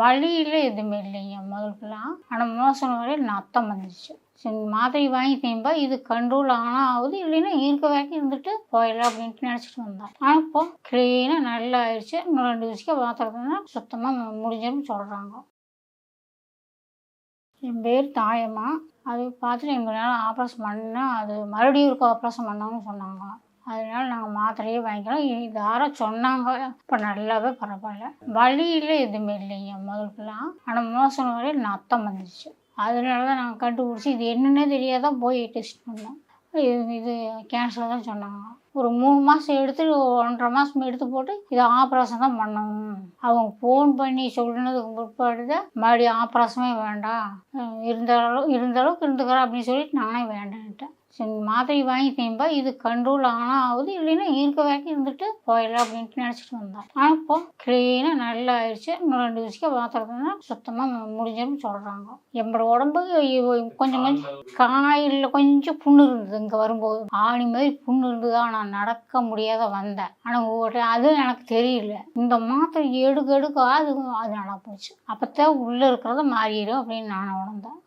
வழியில் எதுவுமே இல்லைங்க முதல்கெல்லாம் ஆனால் மோசம் வரையில் நத்தம் வந்துச்சு. சரி மாத்திரை வாங்கி தேம்பா இது கண்ட்ரோல் ஆனால் ஆகுது இல்லைன்னா இருக்க வரைக்கும் இருந்துட்டு போயிடலாம் அப்படின்ட்டு நினச்சிட்டு வந்தேன். ஆனால் இப்போ க்ளீனாக நல்லா ஆயிடுச்சு. இன்னும் ரெண்டு விஷயம் மாத்திரத்துனா சுத்தமாக முடிஞ்சதுன்னு சொல்கிறாங்க என் பேர் தாயம்மா. அது பார்த்துட்டு எங்களால் ஆப்ரேஷன் பண்ணால் அது மறுபடியும் இருக்க ஆப்ரேஷன் பண்ணாங்கன்னு சொன்னாங்க. அதனால மாத்திரையே வாங்கிக்கலாம். யாரோ சொன்னாங்க. இப்போ நல்லாவே பரவாயில்ல. வழியில் எதுவுமே இல்லைங்க முதலுக்குலாம் ஆனால் மோசம் வரையில் நத்தம் வந்துச்சு. அதனால தான் நாங்கள் கண்டுபிடிச்சி இது என்னன்னே தெரியாதான் போய் டெஸ்ட் பண்ணோம். இது இது கேன்சர் தான் சொன்னாங்க. ஒரு மூணு மாதம் எடுத்து ஒன்றரை மாதம் எடுத்து போட்டு இது ஆப்ரேஷன் தான் பண்ணணும். அவங்க ஃபோன் பண்ணி சொன்னதுக்கு பிற்பாடு தான் மறுபடியும் ஆப்ரேஷனே வேண்டாம். இருந்த அளவு இருந்த அளவுக்கு இருந்துக்கிறோம் அப்படின்னு சொல்லிட்டு நானே வேண்டான்ட்டேன். சரி மாத்திரை வாங்கி தேம்பா இது கண்ட்ரோல் ஆனால் ஆகுது இல்லைன்னா இருக்க வரைக்கும் இருந்துட்டு போயிடலாம் அப்படின்ட்டு நினச்சிட்டு வந்தேன். ஆனால் இப்போ க்ளீனாக நல்லா ஆயிடுச்சு இன்னும் ரெண்டு விஷயம் மாத்திரத்துனா சுத்தமாக முடிஞ்சுன்னு சொல்கிறாங்க என்னோட உடம்பு கொஞ்சம் கொஞ்சம் காயில் கொஞ்சம் புண்ணு இருந்தது. இங்கே வரும்போது ஆணி மாதிரி புண்ணு இருந்தது. நான் நடக்க முடியாத வந்தேன். ஆனால் ஒரு அது எனக்கு தெரியல. இந்த மாத்திரை எடுக்க எடுக்க அது அது நல்லா போச்சு அப்போத்தான் உள்ளே இருக்கிறத மாறிடும் அப்படின்னு நான் உணர்ந்தேன்.